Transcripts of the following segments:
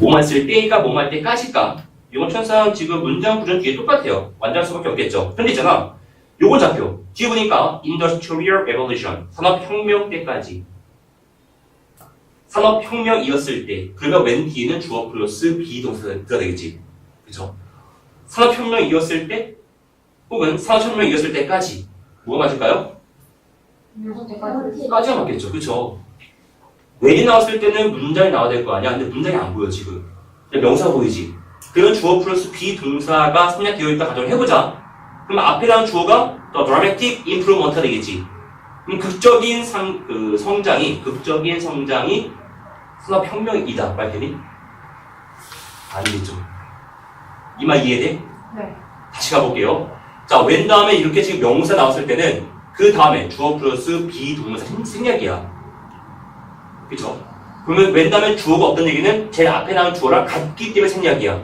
뭐만 쓸 때가 뭐만 할 때까지가 이건 천상 지금 문장 구조 뒤에 똑같아요. 완전할 수밖에 없겠죠. 근데 있잖아. 요거 잡혀. 뒤에 보니까 Industrial Revolution 산업혁명 때까지 산업혁명이었을 때 그러면 맨 뒤에는 주어 플러스 비 동사가 되겠지. 그죠? 산업혁명이었을 때 혹은 산업혁명이었을 때까지 뭐가 맞을까요? 까지가 맞겠죠. 그쵸? 웬이 나왔을 때는 문장이 나와야 될 거 아니야. 근데 문장이 안 보여 지금. 명사가 보이지. 그러면 주어 플러스 비 동사가 생략되어 있다 가정을 해보자. 그럼 앞에 나온 주어가 the dramatic improvement가 되겠지. 그럼 극적인 상, 그 성장이 극적인 성장이 산업혁명이다. 말되니? 아니겠죠. 이 말 이해돼? 네. 다시 가볼게요. 자, 웬 다음에 이렇게 지금 명사 나왔을 때는 그 다음에 주어 플러스 비동사 생- 생략이야. 그쵸? 그러면 웬 다음에 주어가 없던 얘기는 제일 앞에 나온 주어랑 같기 때문에 생략이야.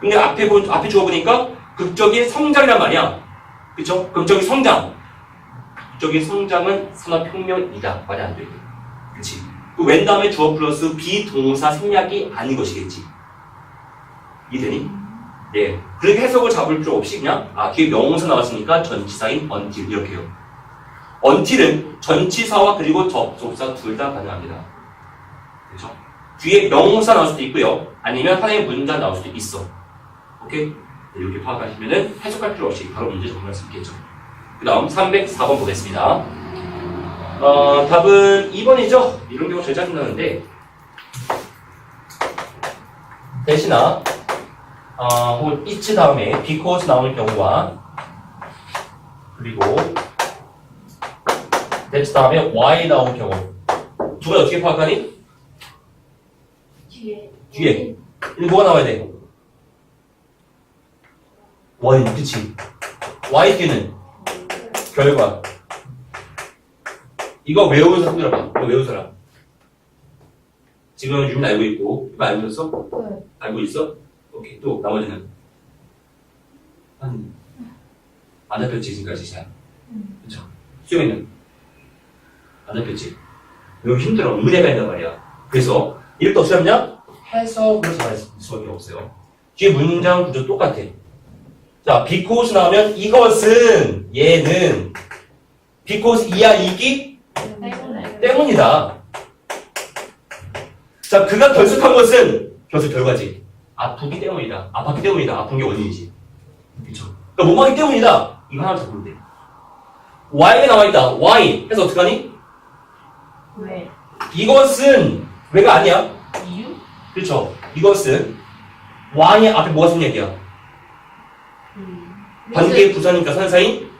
근데 앞에 본, 앞에 주어 보니까 극적인 성장이란 말이야. 그쵸? 극적인 성장. 극적인 성장은 산업혁명이다. 말이 안 돼. 그치? 그 웬 다음에 주어 플러스 비동사 생략이 아닌 것이겠지. 이해되니? 예. 그렇게 해석을 잡을 필요 없이 그냥 아 뒤에 명사 나왔으니까 전치사인 until 이렇게요. until은 전치사와 그리고 접속사 둘 다 가능합니다. 그렇죠? 뒤에 명사 나올 수도 있고요. 아니면 하나의 문장 나올 수도 있어. 오케이? 네, 이렇게 파악하시면은 해석할 필요 없이 바로 문제 정리할 수 있겠죠. 그 다음 304번 보겠습니다. 어, 답은 2번이죠? 이런 경우 제일 짜증나는데 대신아 어, 혹은 다음에 because 나올 경우와 그리고 that 다음에 y 나올 경우 두개 어떻게 파악하니? 뒤에. 뒤에. 이거 뭐가 나와야 돼? y 그치? Y 뒤는 결과. 이거 외우는 사람 들어봐. 이거 외우는 사람. 지금 유민 알고 있고. 이거 알고 있었어? 네. 알고 있어? 오케이. 또 나머지는? 한 안 잡혔지 지금까지 잘. 음. 그쵸? 수영이는? 안 잡혔지. 이거 힘들어. 은혜가 있단 말이야. 그래서 이럴 때 어떻게 하냐 해석으로 잘할 수밖에 없어요. 뒤에 문장 구조 똑같아. 자 because 나오면 이것은 얘는. because 이야 이기. 때문이다. 자 그가 결석한 것은 결석 결과지. 아프기 때문이다. 아팠기 때문이다. 아픈 게 원인이지. 그쵸? 그러니까 몸하기 때문이다. 이거 하나 잡으면 돼. Y가 나와 있다. Y 해서 어떡하니? 왜? 이것은 왜가 아니야? 그렇죠. 이것은 Y의 앞에 뭐가 생략이야? 음. 관계의 부사니까 선사인.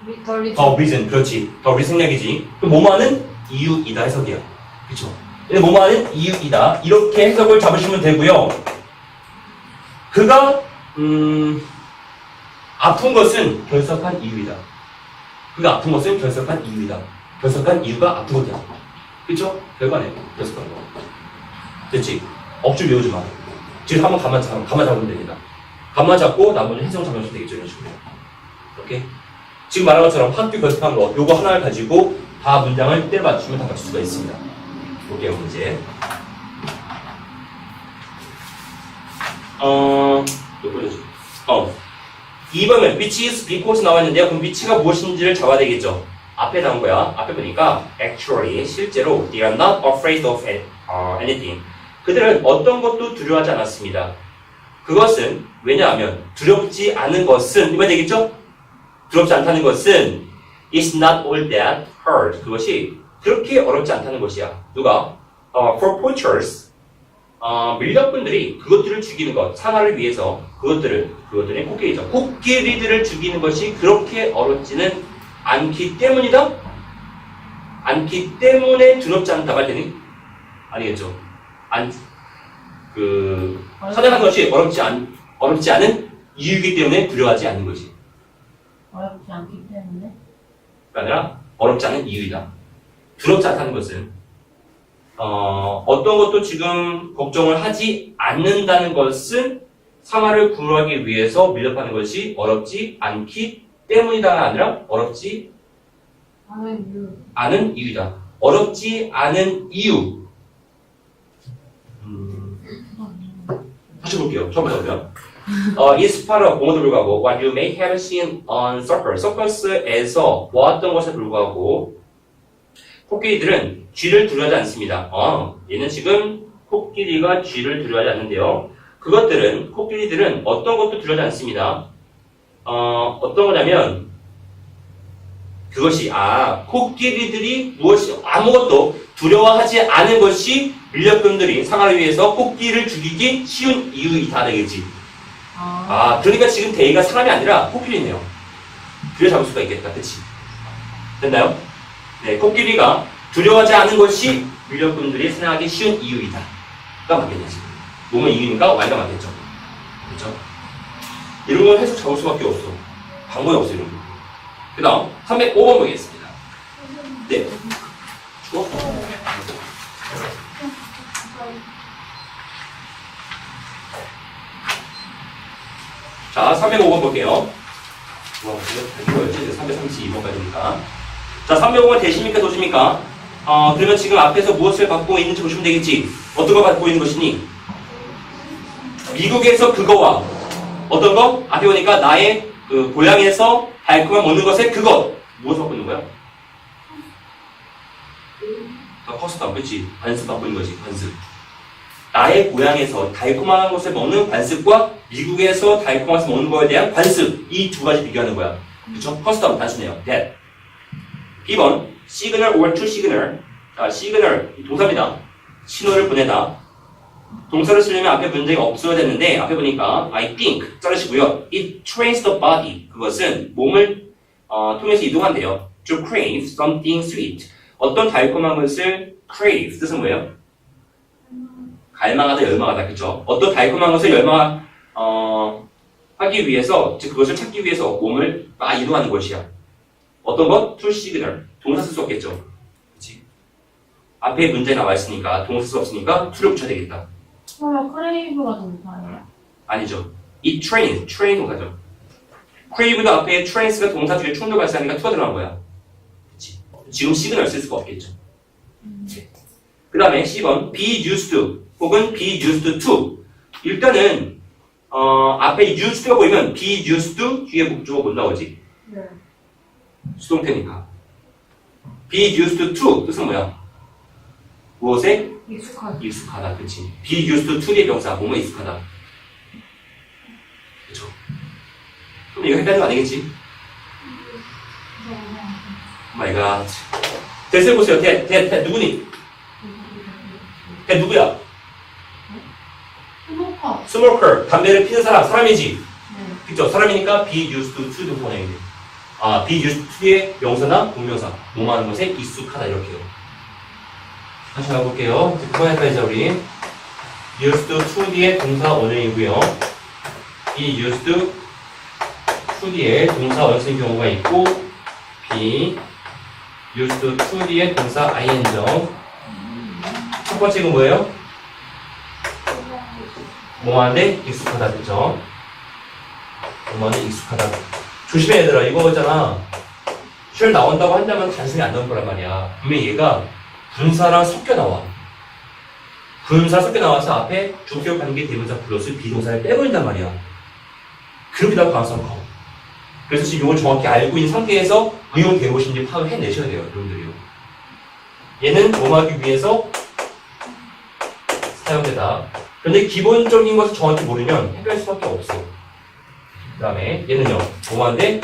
더 reason 그렇지. 더 reason 생략이지. 그럼 뭐뭐하는 이유이다 해석이야. 그렇죠. 근데 뭐뭐하는 이유이다. 이렇게 해석을 잡으시면 되고요. 그가 음 아픈 것은 결석한 이유이다. 그가 아픈 것은 결석한 이유이다. 결석한 이유가 아픈 거냐 그렇죠? 결과네. 결석한 거. 됐지 억지 외우지 마 지금 한번 가만 잡 가만 잡으면 됩니다 가만 잡고 나머지 해석 잡으면 되겠죠 이런 식으로 오케이 지금 말한 것처럼 학교 결석한 거 요거 하나를 가지고 다 문장을 때려 맞추면 다 맞출 수가 있습니다. 볼게요 문제. 어, 몇 번이지? 어. 2번은 which is because 나왔는데요. 그럼 which가 무엇인지를 잡아야 되겠죠. 앞에 나온 거야. 앞에 보니까 actually 실제로 they are not afraid of 어, anything. 그들은 어떤 것도 두려워하지 않았습니다. 그것은 왜냐하면 두렵지 않은 것은 이말 되겠죠? 두렵지 않다는 것은 is not all that hard. 그것이 그렇게 어렵지 않다는 것이야. 누가? 어, for poachers. 어, 밀렵꾼들이 그것들을 죽이는 것, 상아를 위해서 그것들을, 그것들의 코끼리죠. 코끼리들을 죽이는 것이 그렇게 어렵지는 않기 때문이다? 않기 때문에 두렵지 않다 말 되니? 아니겠죠. 안, 그, 사냥하는 것이 어렵지 않, 어렵지 않은 이유이기 때문에 두려워하지 않는 것이. 어렵지 않기 때문에. 가 아니라 어렵지 않은 이유이다. 두렵지 않다는 것은 어, 어떤 것도 지금 걱정을 하지 않는다는 것은 상하를 구하기 위해서 밀렵하는 것이 어렵지 않기 때문이다가 아니라 어렵지 나는 이유. 않은 이유이다. 어렵지 않은 이유. 음, 다시 볼게요. 처음부터요. 어, 이 스파르 공원도 불구하고 what you may have seen on circus. 서커스에서 보았던 것에 불구하고 코끼리들은 쥐를 두려워하지 않습니다. 어, 얘는 지금 코끼리가 쥐를 두려워하지 않는데요. 그것들은 코끼리들은 어떤 것도 두려워하지 않습니다. 어, 어떤 거냐면 그것이 아 코끼리들이 무엇이 아무것도 두려워하지 않은 것이 밀렵꾼들이 상하를 위해서 코끼리를 죽이기 쉬운 이유이다 되겠지. 아, 아 그러니까 지금 대의가 사람이 아니라 코끼리네요. 그래 잡을 수가 있겠다, 그렇지? 됐나요? 네, 코끼리가 두려워하지 않은 것이 밀렵꾼들이 생각하기 쉬운 이유이다. 가 맞겠네 지금. 몸은 이유니까 Y가 맞겠죠. 그렇죠? 이런 건 해석 잡을 수밖에 없어. 방법이 없어 이런 거. 그 다음 305번 보겠습니다. 네. 주어? 자, 305번 볼게요. 와, 이거 332번까지니까. 자, 305번 대십니까, 도십니까? 어, 그러면 지금 앞에서 무엇을 갖고 있는지 보시면 되겠지. 어떤 걸 갖고 있는 것이니? 미국에서 그거와 어떤 거? 앞에 보니까 나의 그 고향에서 달콤한 먹는 것에 그것. 무엇을 갖고 있는 거야? 다 커스텀, 그치? 관습 갖고 있는 거지, 관습. 나의 고향에서 달콤한 것을 먹는 관습과 미국에서 달콤한 것을 먹는 거에 대한 관습. 이 두 가지 비교하는 거야. 그쵸? 커스텀, 단순해요. that. B번, signal or to signal. 자, signal, 이 동사입니다. 신호를 보내다. 동사를 쓰려면 앞에 문제가 없어야 되는데, 앞에 보니까, I think, 자르시고요. It trains the body. 그것은 몸을, 어, 통해서 이동한대요. To crave something sweet. 어떤 달콤한 것을 crave. 뜻은 뭐예요? 갈망하다, 열망하다. 그쵸? 어떤 달콤한 것을 열망, 어, 하기 위해서, 즉, 그것을 찾기 위해서 몸을 막 이동하는 것이야. 어떤 것? to signal. 동사 쓸 수 없겠죠. 그치? 앞에 문제 나와 있으니까, 동사 쓸 수 없으니까, to를 붙여야 되겠다. 그러면 크레이브가 동사예요? 아니죠. 이 train, train 동사죠. crave도 앞에 trains가 동사 중에 충돌 발생하니까 to가 들어간 거야. 그치? 지금 signal 쓸 수가 없겠죠. 그 다음에 10번, be used to, 혹은 be used to. 일단은, 어, 앞에 used to가 보이면 be used 뒤에 목적어 못 나오지. 네. 수동태니까. be used to 뜻은 뭐야? 무엇에 익숙하게. 익숙하다, 그치? be used to 뒤의 병사, 뭐뭐 익숙하다. 그쵸? 그럼 이거 헷갈리면 안 되겠지? 마이 갓. 대세 보세요. 대, 대, 대, 누구니? 대 누구야? 스모커. 스모커, 담배를 피는 사람, 사람이지? 네. 그쵸? 사람이니까 be used to도 보내야 돼. 아, be used to의 명사나 동명사, 뭐뭐 하는 것에 익숙하다, 이렇게 요. 다시 가볼게요. 이제 그만할까, 이제 우리. used to 뒤에 동사 원형이고요. be used to 뒤에 동사 원형인 경우가 있고, be used to 뒤에 동사 ing죠. 첫 번째는 뭐예요? 뭐하는데 익숙하다, 그죠? 뭐하는데 익숙하다. 조심해, 얘들아. 이거 있잖아. 쉘 나온다고 한다면 단순히 안 나올 거란 말이야. 분명히 얘가 분사랑 섞여 나와. 분사 섞여 나와서 앞에 주격 관계 대문사 플러스 비동사를 빼버린단 말이야. 그렇게 나올 가능성이 커. 그래서 지금 이걸 정확히 알고 있는 상태에서 응용 되고신지 파악을 해내셔야 돼요, 여러분들이요. 얘는 뭐하기 위해서 사용되다. 그런데 기본적인 것을 정확히 모르면 헷갈릴 수밖에 없어. 그 다음에 얘는요, 뭐한데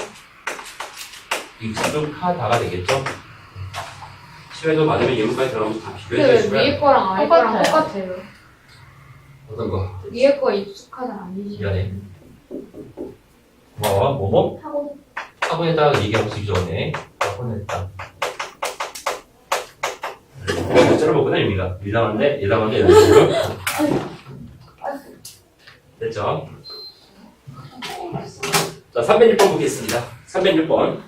익숙하다가 되겠죠? 시간도 많으면 예문까지 들어가면서 다 비교해 근데 왜 주시고요. 위에 거랑 아래 거랑 똑같아요. 똑같아요. 어떤 거? 위에 거 익숙하다 아니지? 미안해. 고마워. 뭐뭐? 하고 학원에다가 얘기하고 쓰기 전에 학원에다. 글자를 보거나 입니다. 이상한데, 이상한데, 이런 식으로. 됐죠? 자, 306번 보겠습니다. 306번.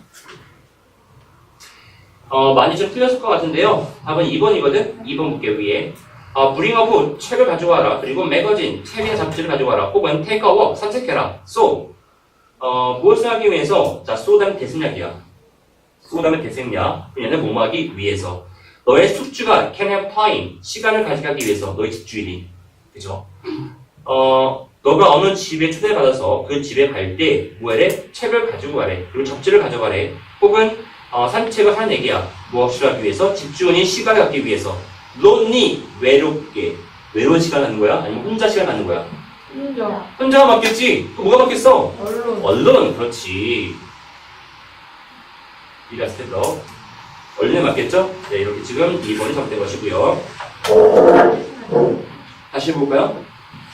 어, 많이 좀 틀렸을 것 같은데요. 답은 2번이거든? 2번 볼게요, 위에. 어, 브링어브 책을 가져와라. 그리고 매거진, 탭이나 잡지를 가져와라. 혹은 테이크아워, 산책해라. so. 어, 무엇을 하기 위해서? 자, so 다음에 대승약이야. so 다음에 대승약. 그녀는 뭐하기 위해서. 너의 숙주가 can have time. 시간을 가져가기 위해서. 너의 집주인이. 그죠? 어, 너가 어느 집에 초대받아서 그 집에 갈 때 뭐하래? 책을 가지고 가래. 그리고 접지를 가져가래. 혹은 어, 산책을 하는 얘기야. 무엇을 하기 위해서? 집주인이 시간을 갖기 위해서. lonely, 외롭게. 외로운 시간 갖는 거야? 아니면 혼자 시간 갖는 거야? 혼자. 혼자가 맞겠지? 그럼 뭐가 맞겠어? 얼른. 얼른, 그렇지. 이라 스텝더. 얼른에 맞겠죠? 네, 이렇게 지금 2번이 적된 것이고요. 다시 해볼까요?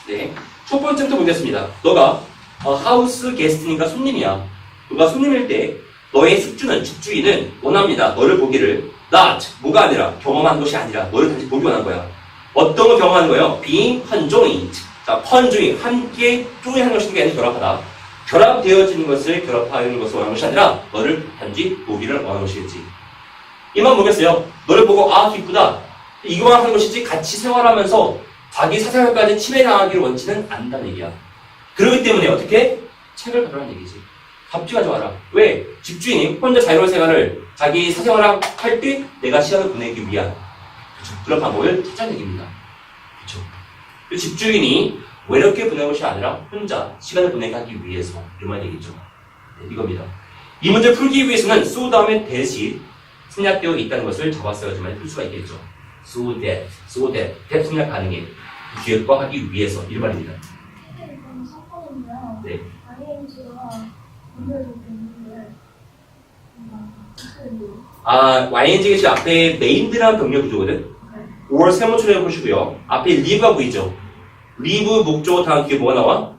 네. 첫 번째부터 보겠습니다. 너가 어, 하우스 게스트니까 손님이야. 너가 손님일 때 너의 숙주는 집주인은 원합니다. 너를 보기를 not 뭐가 아니라 경험한 것이 아니라 너를 다시 보기 원한 거야. 어떤 걸 경험하는 거예요? being conjoined. 자, conjoined 함께 조인하는 것이 아니라 결합하다. 결합되어지는 것을 결합하는 것을 원하는 것이 아니라 너를 단지 보기를 원하는 것이겠지. 이만 보겠어요. 너를 보고 아 기쁘다. 이거만 하는 것이지 같이 생활하면서 자기 사생활까지 침해당하기를 원치는 않는다는 얘기야. 그렇기 때문에 어떻게 책을 가져라는 얘기지. 잡지 가져와라. 왜? 집주인이 혼자 자유로운 생활을 자기 사생활을 할 때 내가 시간을 보내기 위한 그쵸? 그런 방법을 찾자는 얘기입니다. 그렇죠. 그 집주인이 외롭게 보내는 것이 아니라 혼자 시간을 보내게 하기 위해서 이런 얘기죠. 네, 이겁니다. 이 문제 풀기 위해서는 so 다음에 대시 생략되어 있다는 것을 잡았어야지만 풀 수가 있겠죠. so that, so that, that 생략 가능해. 기획과 하기 위해서 이런 말입니다. 네. 아, yng가 지금 앞에 name드라는 병력 구조거든. 5월 세모처럼 해보시고요. 앞에 live가 보이죠? live 목적어 다음 뒤에 뭐가 나와?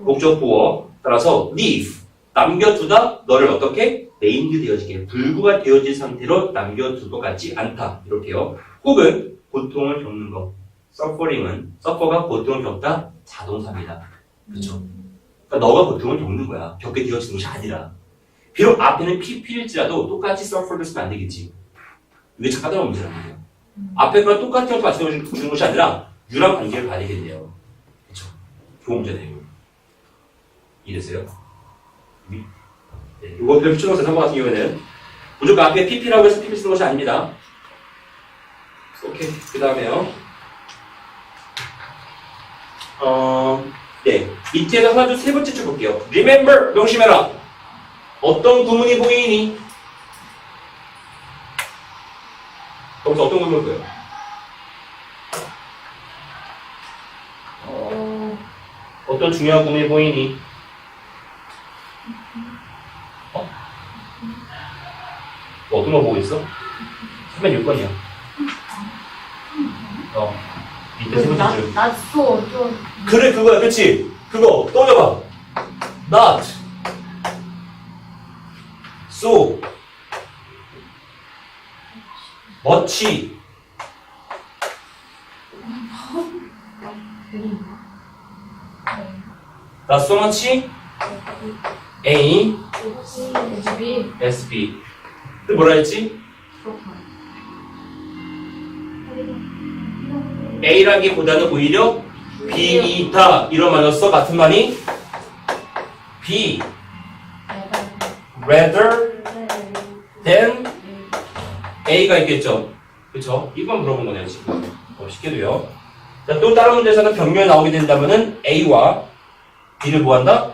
목적 보어. 따라서 leave. 남겨두다 너를 어떻게? Named 되어지게. 불구가 되어진 상태로 남겨둘 것 같지 않다. 이렇게요. 혹은 고통을 겪는 것. suffering은 suffer가 고통을 겪다 자동사입니다. 그쵸? 그러니까 너가 고통을 겪는 거야. 겪게 되어지는 것이 아니라. 비록 앞에는 pp일지라도 똑같이 suffer를 쓰면 안 되겠지. 이게 참 까다로운 문제란 말이에요. 앞에 거랑 똑같은 것도 맞춰주는 것이 아니라 유랑 관계를 봐야 되겠네요. 좋은 문제네요. 이랬어요? 이거 별표 추정사 3번 같은 경우에는 무조건 앞에 pp라고 해서 pp 쓰는 것이 아닙니다. 오케이. 그 다음에요. 어, 네. 밑에서 하나, 둘, 세 번째 줄 볼게요. remember! 명심해라! 어떤 구문이 보이니? 거기서 어떤 구문을 보여요? 어, 어떤 중요한 구문이 보이니? 어떤 거 보고 있어? 306번이야. 어. 밑에 세 번째 줄. 낯소 좀 그래 그거야. 그치? 그거. 떠올려봐. Not. so much not so much A. 집 뭐라 했지? A라기보다는 오히려 B이다 이런 말로 써 같은 말이 B rather than A가 있겠죠. 그렇죠? 이건 물어본 거네요 지금. 어, 쉽게도요. 자, 또 다른 문제에서는 병렬 나오게 된다면은 A와 B를 뭐한다?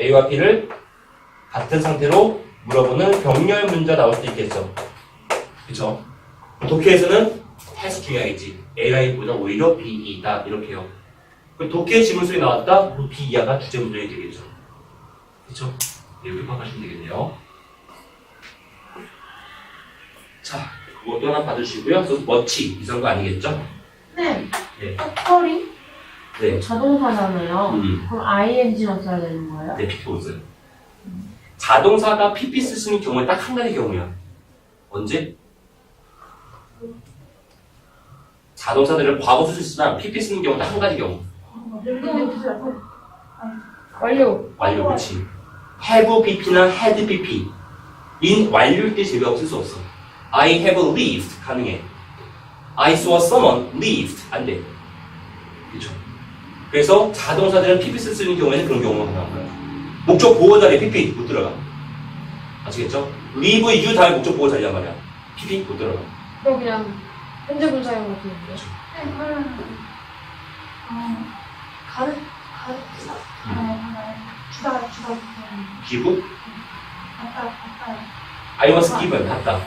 A와 B를 같은 상태로 물어보는 병렬 문제 나올 수도 있겠죠. 그렇죠? 독해에서는 해서 중요하겠지. AI보다 오히려 B이다 이렇게요. 그 독해 지문수에 나왔다. 그 B 이하가 주제 문장이 되겠죠. 그렇죠? 이렇게 파악하시면 되겠네요. 자, 그것도 하나 받으시고요. 그래서 멋지 이런 거 아니겠죠? 네. 네. 커리? 네. 자동사잖아요. 음. 그럼 ING만 써야 되는 거예요? 네, PP 보세요. 자동사가 PP 쓰는 경우에 딱 한 가지 경우야. 언제? 자동사들을 과거 쓸수 있으나 PP 쓰는 경우 딱 한 가지 경우. 완료. 완료, 그치. have PP나 had PP. in 완료일 때 제외하고 쓸 수 없어. I have lived 가능해. I saw someone lived 안 돼. 그쵸. 그래서 자동사들은 PP 쓰는 경우에는 그런 경우가 거야. 목적 보호 자리에 PP 못 들어가. 아시겠죠? you 다음에 목적 보호 자리란 말이야. PP 못 들어가. 그럼 그냥 현재 분사용 같은 건데. 어, 가르, 가르치다. 어, 주다, 주다. 기부? 아까, 아까. I was given 했다.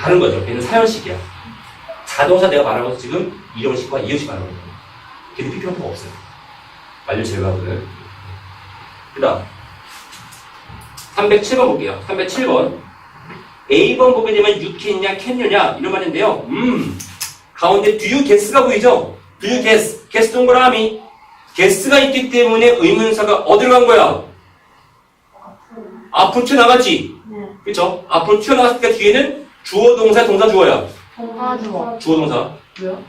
다른 거죠. 걔는 사연식이야. 자동차 내가 말한 것도 지금 이형식과 이형식 말하는 거예요. 걔는 필요한 거 없어요. 완료 제거하고는. 그 다음 307번 볼게요. 307번 A번 보게 되면 can냐 can유냐 이런 말인데요. 음 가운데 do you guess가 보이죠? do you guess? guess 동그라미 guess가 있기 때문에 의문사가 어디로 간 거야? 앞으로 튀어나갔지? 네. 그쵸? 앞으로 튀어나갔으니까 뒤에는 주어 동사 동사 주어야. 동사 주어. 주어 동사. 왜요?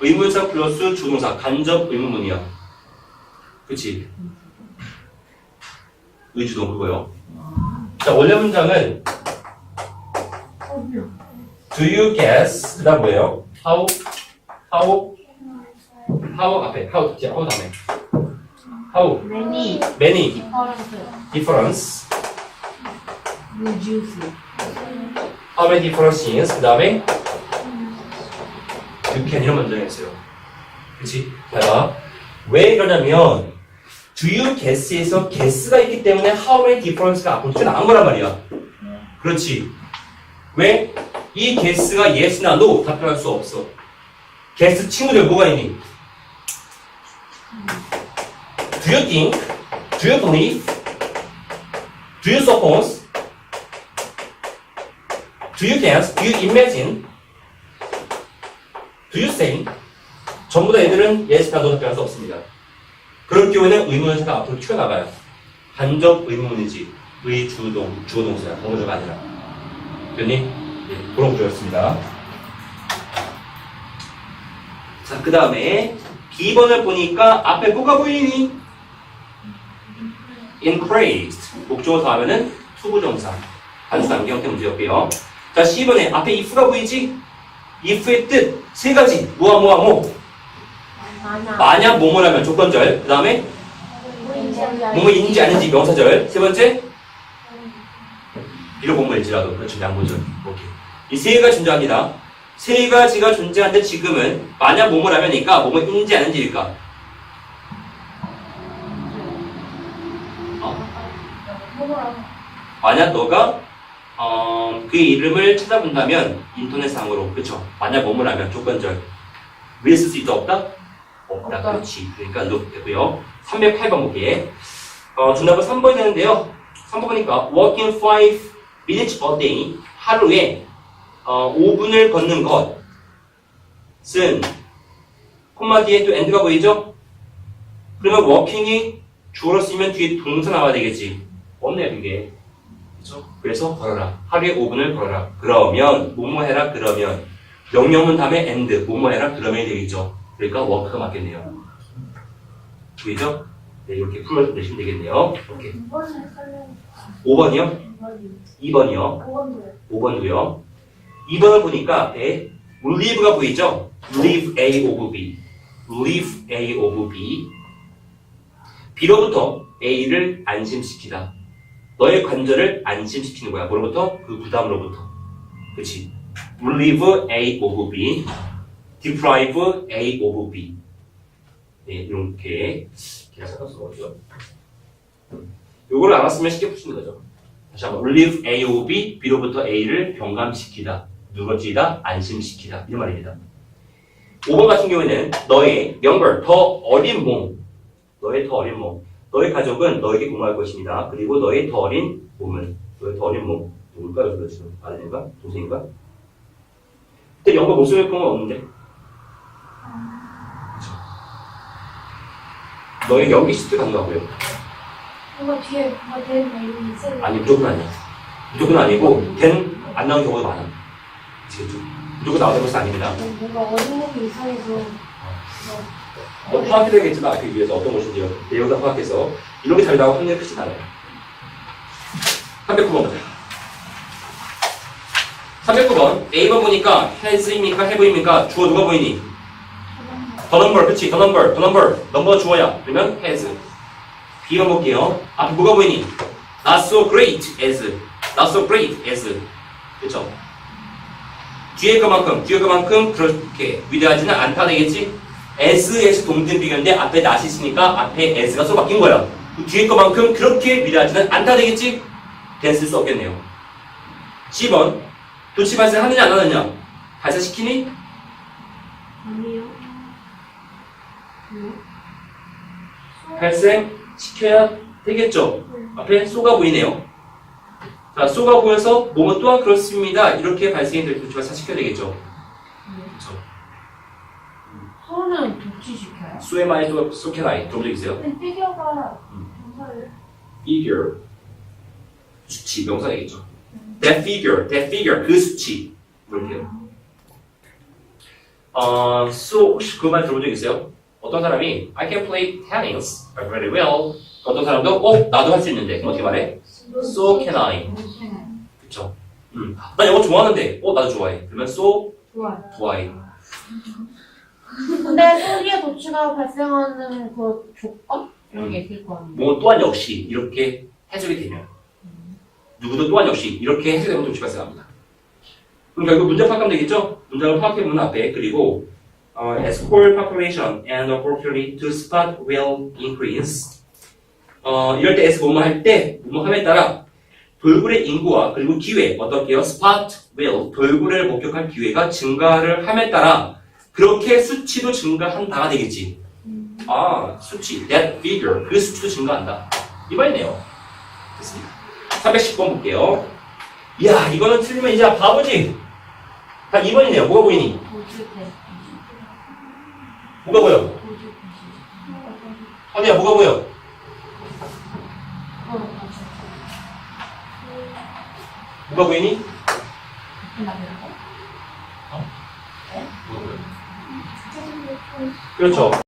의문사 플러스 주동사 간접 의문문이야. 그치? 의주동 그거요. 자 원래 문장은 Do you guess? 그 다음 뭐예요? How? How? How 앞에 How 뒤에 How 다음에 How? many Many difference. reduce How many differences? 그 다음에 You can 이런 문장이었어요. 그치? 자, 왜 이러냐면 You guess에서 guess가 있기 때문에 many difference가 앞으로 튀어나온 거란 말이야. 그렇지. 왜? 이 guess가 yes나 no 답변할 수 없어. guess 친구들 뭐가 있니? Do you think? Do you believe? Do you suppose? Do you guess? Do you imagine? Do you say? 전부 다 애들은 yes나 no 답변할 수 없습니다. 그럴 경우에는 의문사가 앞으로 튀어나가요. 간접 의문문이지. 의주동, 주어동사야. 동사가 아니라. 됐니? 예, 그런 구조였습니다. 자, 그 다음에 B번을 보니까 앞에 뭐가 보이니? increased. 목적어서 하면은 투부정사. 단수 단계 형태 문제였고요. 자, C번에 앞에 if가 보이지? if의 뜻 세 가지. 뭐와 뭐와 뭐. 만약 만약 뭐뭐라면 조건절. 그 다음에 뭐뭐인지 아닌지 명사절. 세 번째 비록 뭐뭐일지라도 그렇죠 양보절. 오케이. 이세 가지 존재합니다. 세 가지가 존재하는데 지금은 만약 뭐뭐라면이니까 뭐뭐인지 아닌지일까? 어. 만약 너가 어, 그 이름을 찾아본다면 인터넷상으로 그렇죠. 만약 뭐뭐라면 조건절. 왜쓸수 있다 없다? 없다. 없다. 그렇지. 그러니까 안 되고요. 308번 볼게. 어, 정답은 3번이 되는데요. 3번 보니까 walking 5 minutes a day 하루에 어, 5분을 걷는 것은 콤마 뒤에 또 end가 보이죠? 그러면 walking이 주어로 쓰면 뒤에 동사 나와야 되겠지. 없네 그게. 그렇죠? 그래서 걸어라. 하루에 5분을 걸어라. 그러면 뭐뭐 해라 그러면 명령문 다음에 and 뭐뭐 해라 그러면이 되겠죠. 그러니까 워크가 맞겠네요. 보이죠? 네, 이렇게 풀어내시면 되겠네요. 헷갈려. 5번이요? 2번이요? 그건데. 5번도요. 2번을 보니까 에 leave가 보이죠? leave A over B. leave A over B. B로부터 A를 안심시키다. 너의 관절을 안심시키는 거야. 뭐로부터? 그 부담으로부터. 그치? relieve A over B. deprive A over B. 네, 이렇게 계산 잠깐 써보죠. 요거를 알았으면 쉽게 푸시는 거죠. 다시 한번 relieve A over B, B로부터 A를 병감시키다, 누거지다, 안심시키다 이런 말입니다. 5번 같은 경우에는 너의 younger, 더 어린 몸, 너의 더 어린 몸, 너의 가족은 너에게 공부할 것입니다. 그리고 너의 더 어린 몸은 너의 더 어린 몸 누굴까요? 지금 아들인가? 동생인가? 근데 영어 목소리 건 없는데. 너의 여기 시트 간거 같고요. 뭔가 뒤에 뭔가 되는 이름이 있어야 아니 무조건 아니야. 무조건 아니고 걘안 나오는 경우가 많아. 지금 무조건 나오는 것은 아닙니다. 뭔가 어린 이상해서. 뭐 파악이 되겠지만 알기 위해서 어떤 것인지요. 내용을 파악해서 이런 게 잘 나오고 확률이 크진 않아요. 309번 보자. 309번 A번 보니까 has입니까 have입니까? 주어 누가 보이니? 더 넘버 그치 더 넘버 더 넘버 넘버 주어야 그러면 has B번 볼게요 앞에 뭐가 보이니? not so great as not so great as 그쵸 뒤에 그만큼 뒤에 그만큼 그렇게 위대하지는 않다 되겠지? SS 동등 비교인데 앞에 낫이 있으니까 앞에 S가 소 바뀐 거야. 그 뒤에 거만큼 그렇게 미래하지는 않다 되겠지? 됐을 수 없겠네요. 10번. 도치 발생 하느냐 안 하느냐? 발생시키니? 아니요. 발생시켜야 되겠죠? 앞에 쏘가 보이네요. 자, 쏘가 보여서 뭐뭐 또한 그렇습니다. 이렇게 발생이 될 도치 발생시켜야 되겠죠? 그렇죠. 소는 도치시켜요? 수에마이 또 소케나이 들어본 적 있어요? 근데 피겨가 음. figure 수치 명사 되겠죠. that figure, that figure 그 수치 이렇게요. 어, so 혹시 그말 들어본 적 있어요? 어떤 사람이 I can play tennis very well. 어떤 사람도 어 나도 할 수 있는데 어떻게 말해? So can I. 그쵸? 음, 나 영어 좋아하는데 어 나도 좋아해. 그러면 so do I. 근데 소리에 도치가 발생하는 그 조건? 이런 게 있을 거 아니에요? 뭐 또한 역시 이렇게 해석이 되면 누구도 또한 역시 이렇게 해석되면 도치 발생합니다. 그럼 결국 문제 파악하면 되겠죠? 문장을 파악해보면 앞에 그리고 어, as coal population and opportunity to spot will increase 어, 이럴 때 as 뭐뭐 할때 뭐뭐 함에 따라 돌굴의 인구와 그리고 기회 어떻게요? spot will 돌굴을 목격할 기회가 증가를 함에 따라 그렇게 수치도 증가한다가 되겠지. 아, 수치, that figure, 그 수치도 증가한다. 이번이네요. 됐습니다. 310번 볼게요. 이야, 이거는 틀리면 이제 바보지. 다 2번이네요. 뭐가 보이니? 뭐가 보여? 어디야, 뭐가 보여? 어. 뭐가 보이니? 보여? 그렇죠.